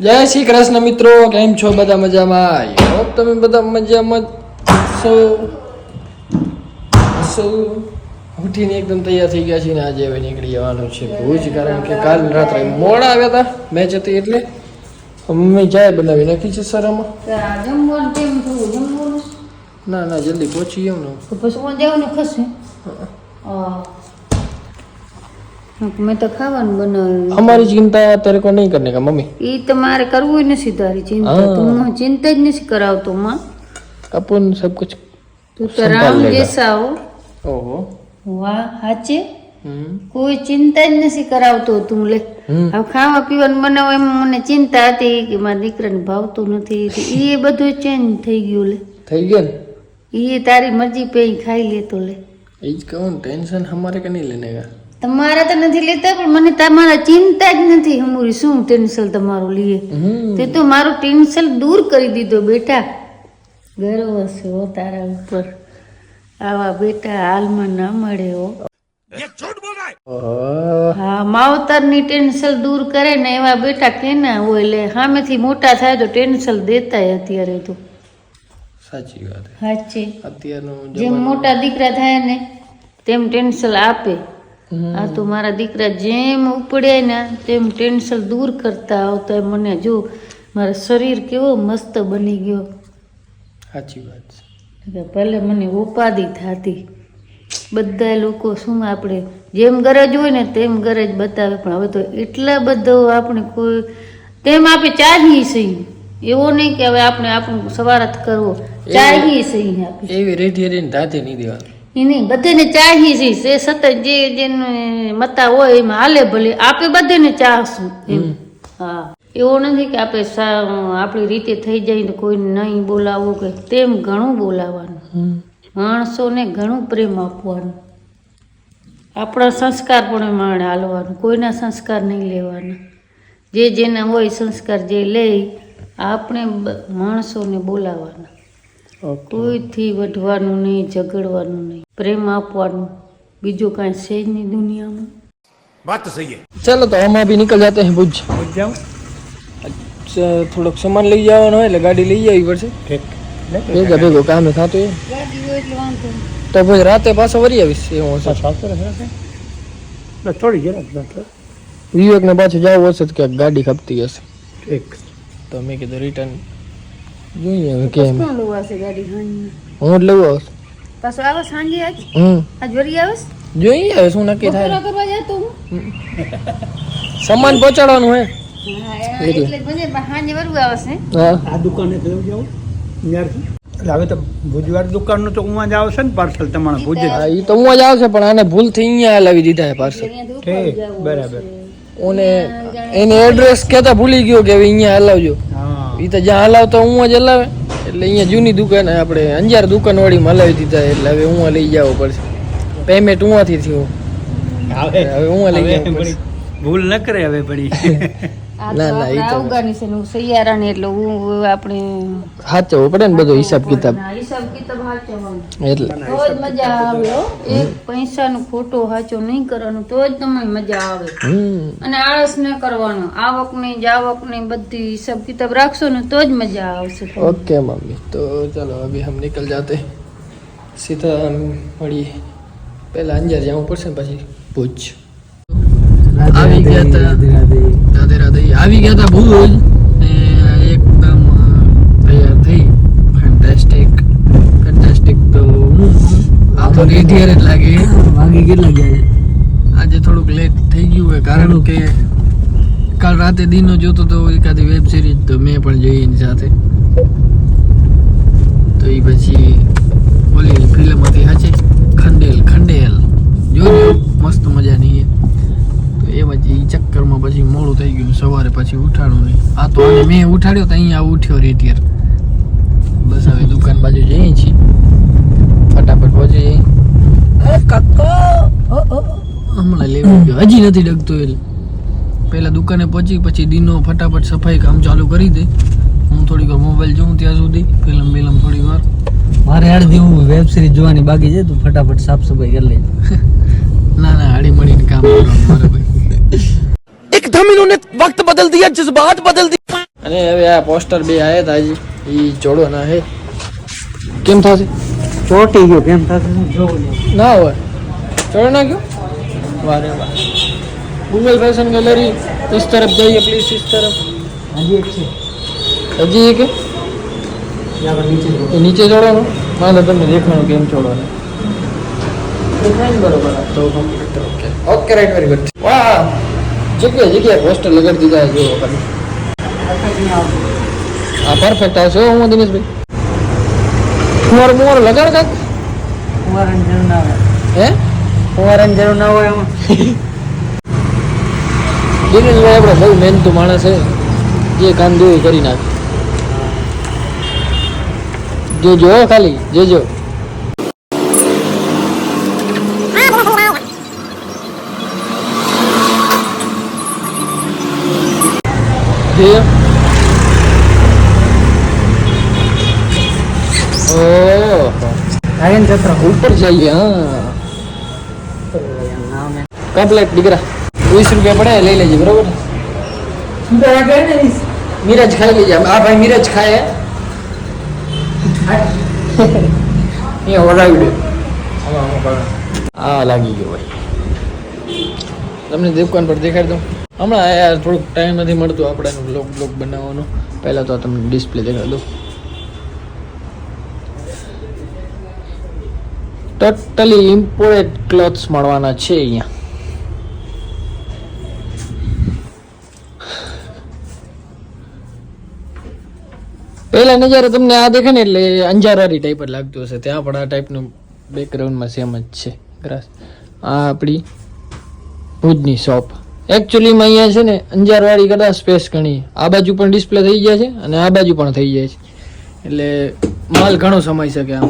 જય શ્રી કૃષ્ણ મિત્રો કેમ છો બધા મજામાં? હોપ તમે બધા મજામાં છો. છો ઉઠીને એકદમ તૈયાર થઈ ગયા છે ને આજે હવે નીકળી જવાનું છે ભુજ કારણ કે કાલ રાત્રે મોડા આવ્યા હતા. મેચ હતી એટલે અમે જાય બનાવી નાખી છે સર ના ના જલ્દી પહોંચી જાઉં ને. પછી મેં તો ખાવાનું બનાવ્યું. અમારી ચિંતા તારે કોઈ નહીં કરને કા મમ્મી? ઈ તમારે કરવું નથી તારી ચિંતા તું. ચિંતા જ નથી કરાવતો માં. કપૂન સબ કુછ તું તો રામ જૈસા હો ઓહો. વાહ હાચે? કોઈ ચિંતા જ નથી કરાવતો તું લે. હવે ખાવા પીવાનું બનાવો એમાં મને ચિંતા હતી કે મારા દીકરાને ભાવતું નથી. એ બધું ચેન્જ થઈ ગયું લે. થઈ ગયું ને? એ તારી મરજી પે ખાઈ લેતો લે. એ જ કહું ટેન્શન અમારે કે નહીં લેને કા? તમારા તો નથી લેતા પણ મને તમારા ચિંતા જ નથી. હમુરી શું ટેન્શન તમારું લઈએ હમ. તે તો મારું ટેન્શન દૂર કરી દીધો બેટા. ગર્વ છે હો તારા ઉપર. આવા બેટા હાલમાં ના મળે હો. હા માવતરની ટેન્શન દૂર કરે ને એવા બેટા કેના હોય એટલે સામેથી મોટા થાય તો ટેન્શન દેતાય અત્યારે તો. સાચી વાત સાચી. અત્યારનું જેમ મોટા દીકરા થાય ને તેમ ટેન્શન આપે. આ તો મારા દીકરા જેમ ઉપડે ને તેમ ટેન્શન દૂર કરતા આવતા મને જો મારા શરીર કેવો મસ્ત બની ગયો. સાચી વાત છે. પહેલે મને ઉપાધિ થતી. બધા લોકો શું આપણે જેમ ગરજ હોય ને તેમ ગરજ બતાવે. પણ હવે તો એટલા બધો આપણે કોઈ તેમ આપણે ચાહીએ છીએ. એવો નહીં કે હવે આપણે આપણું સવારત કરવો. ચાહીએ છીએ એવી રેઢી રેઠી ધાતી નહીં દેવાનું. નહીં બધાને ચાહી છે જે સતત જે જેને મતા હોય એમાં હાલે ભલે આપણે બધાને ચાહશું એમ. હા. એવો નથી કે આપણે આપણી રીતે થઈ જાય ને કોઈને નહીં બોલાવવું કે તેમ ઘણું બોલાવવાનું માણસોને ઘણું પ્રેમ આપવાનું. આપણા સંસ્કાર પણ માણે હાલવાનું કોઈના સંસ્કાર નહીં લેવાના. જે જેના હોય સંસ્કાર જે લે આપણે માણસોને બોલાવવાના કોઈથી વઢવાનું નહીં ઝઘડવાનું નહીં પ્રેમ આપવાનું બીજું કાંઈ છે જ નહીં દુનિયામાં बात तो सही है चलो तो हम अभी निकल जाते हैं भुज जाओ अच्छा, થોડોક સામાન લઈ જવાનો હોય એટલે ગાડી લઈ જવી પડશે ठीक ભેગા ભેગો કામ થતું હોય ગાડી હોય એટલે વાંધો તો પછી રાતે પાછો વરી આવીશ એવું હશે થોડી જરા વિવેકને પાછું જવું હશે તો ક્યાંક ગાડી ખપતી હશે ઠીક તો મેં કીધું રિટર્ન જોઈએ હવે કેમ કોણ આવશે ગાડી હું જ લેવું આવશે પાછો આવો સાંજે આજ? હમ. આજ વરી આવશ? જોઈએ હવે શું નક્કી થાય. કરવા જતો હું. સામાન પહોંચાડવાનું હે. એટલે મને સાંજે વળવું આવશે આ દુકાને લઈ જાઓ ત્યારથી હવે તો ભુજવાર દુકાનનું તો જ આવશે ને પાર્સલ તમારે ભુજ. એ તો હું જ આવશે પણ આને ભૂલથી અહીંયા લાવી દીધા પાર્સલ. બરાબર. ઓને એને એડ્રેસ કેતા ભૂલી ગયો કે અહીંયા હલાવજો. ઈ તો જ્યાં હલાવતો હું જ હલાવે. એટલે અહીંયા જૂની દુકાન આપણે અંજાર દુકાન વાળીમાં હલાવી દીધા એટલે હવે હું લઈ જવો પડશે. પેમેન્ટ ઉંથી થયું. હવે હું લઈ જવું ભૂલ ન કરે હવે પડી સાચવવું પડે ને હિસાબ કિતાબ. મજા આવે એક પૈસા નું ખોટો હાચો નહીં કરવાનો તો જ તમને મજા આવે. અને આળસ ન કરવાનો. આવક નહીં જાવક નહીં બધી હિસાબ કિતાબ રાખશો ને તો જ મજા આવશે ઓકે તો ચાલો હમ નીકળ જાતે. સીધા મળીએ પહેલા અંજાર જવું પડશે પછી પૂછ આવી ગયા હતા રાધે રાધે આવી ગયા હતા ભુજ ને એકદમ તૈયાર થઈ. ફેન્ટાસ્ટિક ફેન્ટાસ્ટિક તો આ તો રેડિયર જ લાગે. વાગી કેટલા ગયા આજે થોડુંક લેટ થઈ ગયું હોય કારણ કે કાલ રાતે દિનો જોતો તો એકાદી વેબ સિરીઝ તો મેં પણ જોઈ એની સાથે. તો એ પછી ઓલી ફિલ્મ હતી હાચે ખંડેલ ખંડેલ જોજો મસ્ત મજાની છે તો એ પછી ઈ ચક્કરમાં પછી મોડું થઈ ગયું સવારે પછી ઉઠાડું નહીં. આ તો આને મેં ઉઠાડ્યો તો અહીંયા ઉઠ્યો રેટિયર બસ હવે દુકાન બાજુ જઈએ છીએ. ફટાફટ પહોંચી જઈએ. હમણાં લેવું ગયો. હજી નથી ડગતો એટલે. પહેલાં દુકાને પહોંચી પછી દિનો ફટાફટ સફાઈ કામ ચાલુ કરી દે. હું થોડીક વાર મોબાઈલ જોઉં ત્યાં સુધી. ફિલ્મ બિલમ થોડી વાર. મારે અડધી હું વેબ સિરીઝ જોવાની બાકી છે તું ફટાફટ સાફ સફાઈ કરી લે ના ના હળી મળીને કામ કરવાનું મારે ભાઈ. एकदम इन्होंने वक्त बदल दिया जज्बात बदल दिए અને હવે આ પોસ્ટર બે આયા હતા હજી એ જોડવાના હે કેમ થશે ચોટી ગયો કેમ થશે જોવું ના હોય જોડે નાખ્યો વારે વાહ ગૂગલ ફેશન ગેલેરી इस तरफ जाइए प्लीज इस तरफ હજી એક છે હજી એક હે? ત્યાં આગળ નીચે એ નીચે જોડવાનું મારે તમને દેખાણું કેમ જોડવાનું દેખાય ને બરોબર તો complete okay okay right very good વાહ જગ્યાએ જગ્યાએ પોસ્ટર લગાડી દીધા જો હા પરફેક્ટ આવશે હો દિનેશભાઈ. કુંવર મુંવર લગાડ કાક કુંવારાની જરૂર ના હોય હે? કુંવારાની જરૂર ના હોય એમાં દિનેશભાઈ આપણે બહુ મહેનતુ માણસ છે. જે કામ જોયું કરી નાખે. જોજો ખાલી જોજો. છત્ર ઉપર જઈએ હા. કમ્પ્લેટ દીકરા. વીસ રૂપિયા પડે લઈ લેજે બરોબર? મિરજ ખાઈ લેજે. આ ભાઈ મિરજ ખાય અહીંયા વડાવી દે. હા લાગી ગયો ભાઈ. તમને દુકાન પર દેખાડી દઉં. હમણાં યાર થોડુંક ટાઈમ નથી મળતો આપણે બ્લોગ બ્લોગ બનાવવાનો. પહેલાં તો તમને ડિસ્પ્લે દેખાડી દઉં. ટોટલી ઇમ્પોર્ટેડ ક્લોથ્સ મળવાના છે અહીંયા. પહેલા નજારો તમને આ દેખે ને એટલે અંજારારી ટાઈપ જ લાગતું હશે. ત્યાં પણ આ ટાઈપનું બેકગ્રાઉન્ડમાં સેમ જ છે. ગ્રાસ આ આપણી ભુજની શોપ એકચ્યુઅલીમાં અહીંયા છે ને, અંજારવાળી કદાચ સ્પેસ ઘણી. આ બાજુ પણ ડિસ્પ્લે થઈ જાય છે અને આ બાજુ પણ થઈ જાય છે. એટલે માલ ઘણો સમાઈ શકે આમ.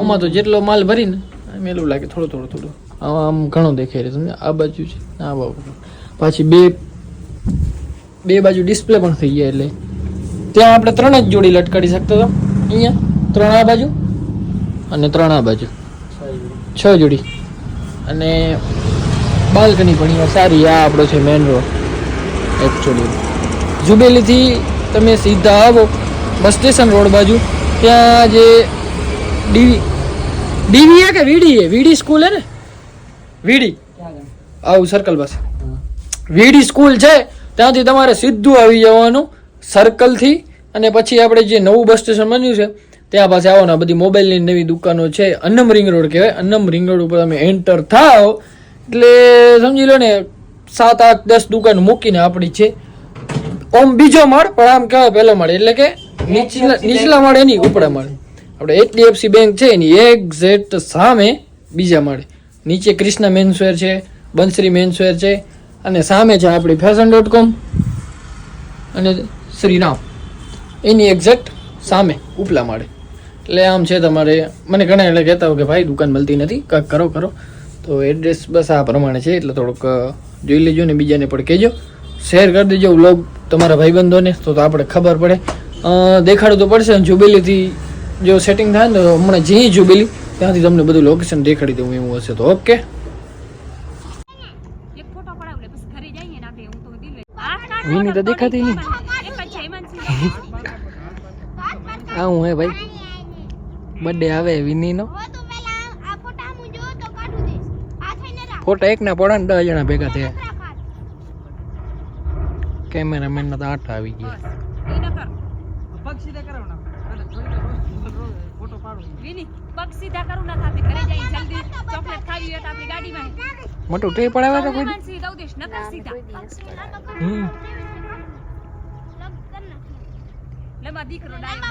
આમાં તો જેટલો માલ ભરીને, આમ એવું લાગે થોડો થોડો, થોડું. આમાં, આમ ઘણો દેખાય રહ્યો તમને. આ બાજુ છે, આ બાજુ. પાછી બે બે બાજુ ડિસ્પ્લે પણ થઈ જાય એટલે. ત્યાં આપણે ત્રણ જ જોડી લટકાડી શકતો હતો. અહીંયા ત્રણ આ બાજુ અને ત્રણ આ બાજુ. છ જોડી. અને બાલ્કની પણ સારી, આ આપણો છે મેન રોડ એકચ્યુઅલી જુબેલીથી તમે સીધા આવો, બસ સ્ટેશન રોડ બાજુ. ત્યાં જે ડીવી ડીવી હે કે વીડી હે વીડી સ્કૂલ હે ને? વીડી. આવું સર્કલ પાસે. વીડી સ્કૂલ છે, ત્યાંથી તમારે સીધું આવી જવાનું સર્કલથી અને પછી આપણે જે નવું બસ સ્ટેશન બન્યું છે, ત્યાં પાસે આવવાના બધી મોબાઈલની નવી દુકાનો છે, અન્નમ રિંગ રોડ કહેવાય. અન્નમ રિંગ રોડ ઉપર તમે એન્ટર થાઓ એટલે સમજી લો ને સાત આઠ દસ દુકાન મૂકીને આપણી છે. ઓમ બીજો માળ પણ આમ કહેવાય પહેલો માળ. એટલે કે નીચલા નીચલા માળે એની ઉપડા માળ. આપણે એચડીએફસી બેંક છે એની એક્ઝેક્ટ સામે બીજા માળે. નીચે ક્રિષ્ના મેન્સવેર છે બંસરી મેન્સવેર છે અને સામે છે આપણી ફેશન ડોટ કોમ અને શ્રીરામ એની એક્ઝેક્ટ સામે ઉપલા માળે. એટલે આમ છે તમારે મને ઘણા એટલે કહેતા હોય કે ભાઈ દુકાન મળતી નથી. કંઈક કરો કરો. તો એડ્રેસ બસ આ પ્રમાણે છે એટલે થોડુંક જોઈ લેજો ને બીજાને પણ કહેજો. શેર કરી દેજો વ્લોગ તમારા ભાઈબંધોને તો તો આપણે ખબર પડે. અ, દેખાડવું તો પડશે ને જુબેલીથી જો સેટિંગ થાય ને તો હમણાં જઈએ જુબેલી ત્યાંથી તમને બધું લોકેશન દેખાડી દઉં એવું હશે તો ઓકે એક ફોટો પડાવ લે પછી ઘરે જઈએ ને આપણે હું તો દિલ આ કાઢ વિની તો દેખાતી નહીં. એક જ છે. હિમાંશુ આ હું હે ભાઈ બર્થડે આવે વિનીનો. તો પેલા આ ફોટા હું જો તો કાઢું દઈશ આ થઈને રાખ ફોટા એક ના પડે ને દસ જણા ભેગા થયા. કેમેરામેન ના તો આઠ આવી ગયા. એ ન. કર વિની પગ સીધા કરું ના થાતી. ઘરે જઈ જલ્દી ચોકલેટ ખાવી હોય તો આપણી ગાડીમાં. મોટું ટ્રે પડાવે તો કોઈ હિમાંશુ દઉં નકર સીધા. હમ. દીકરો ડાયો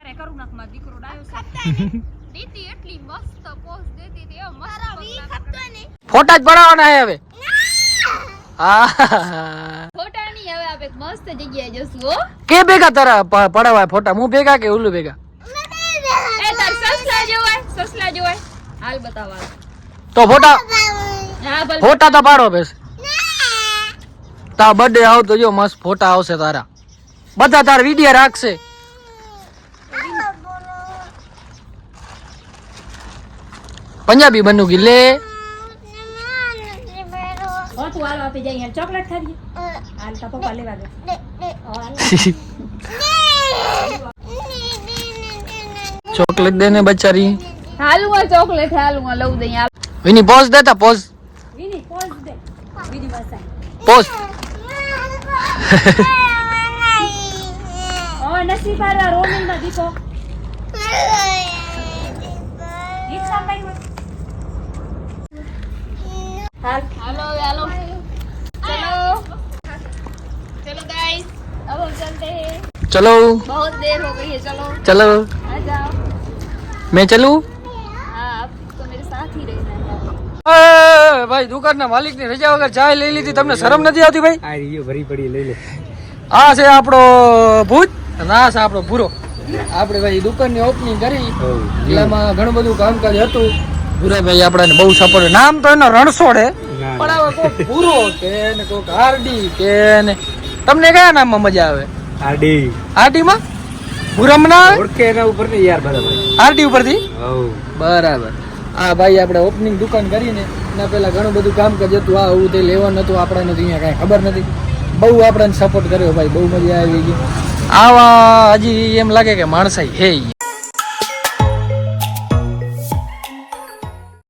ડાયો કરું નાખમાં દીકરો ડાયો છે. દીદી એટલી મસ્ત પોઝ દેતી હતી એવો મસ્ત વી ખપતો નહીં ફોટા જ પડાવવાના હે હવે. ફોટા નહીં હવે આપણે મસ્ત જગ્યાએ જશું હો. કે ભેગા તારા પ- ફોટા? હું ભેગા કે ઉલ્લુ ભેગા? એ તાર સસલા જોવાય સસલા જોવાય. હાલ બતાવા તો ફોટા ફોટા તો પાડો બેસ તારા બર્થડે આવતો જો મસ્ત ફોટા આવશે તારા. બધા તાર વીડિયો રાખશે. પંજાબી બનુ ગી લે? શું હાલો આપી જઈએ ચોકલેટ ખાવી હાલ તા પપ્પા લેવા દે. ચોકલેટ દે ને બચારી. હાલું ચોકલેટ હાલું લઉં દઈ વિની પોઝ દેતા પોઝ. વિની પોઝ દે. વિની બસ પોઝ. ઓ નસીબ આ રોમિલમાં દીકો હાલ હાલો હાલો चलो चलो गाइस अब हम चलते हैं ચલો बहुत देर हो गई है चलो ચલો आ जाओ મેં ચલું हाँ आप तो मेरे साथ ही रहना है એ ભાઈ દુકાનના માલિકની રજા વગર ચાય લઈ લીધી તમને શરમ નથી આવતી ભાઈ આ રીયો ભરી પડી લઈ લે આ છે આપણો ભૂત અને આ છે આપણો ભૂરો આપણે ભાઈ દુકાનની ઓપનિંગ કરી. એટલામાં ઘણું બધું કામકાજ હતું. ભૂરાભાઈ આપણાને બહુ સપોર્ટ નામ તો એનો રણછોડ. હે પણ હવે કોક ભૂરો કે ને કોક હાર્ડી કે ને તમને કયા નામમાં મજા આવે? આડી હાર્ડીમાં ભૂરામાં ના ઓળખે એના ઉપર ને યાર બરાબર હાર્ડી ઉપરથી? બરાબર. આ ભાઈ આપણે ઓપનિંગ દુકાન કરીને એના પહેલા ઘણું બધું કામકાજ હતું. આ આવું તે લેવાનું હતું. આપણે તો અહીંયા કાંઈ ખબર નથી. બહુ આપણને સપોર્ટ કર્યો ભાઈ. બહુ મજા આવી ગઈ. આવા હજી એમ લાગે કે માણસાઈ હે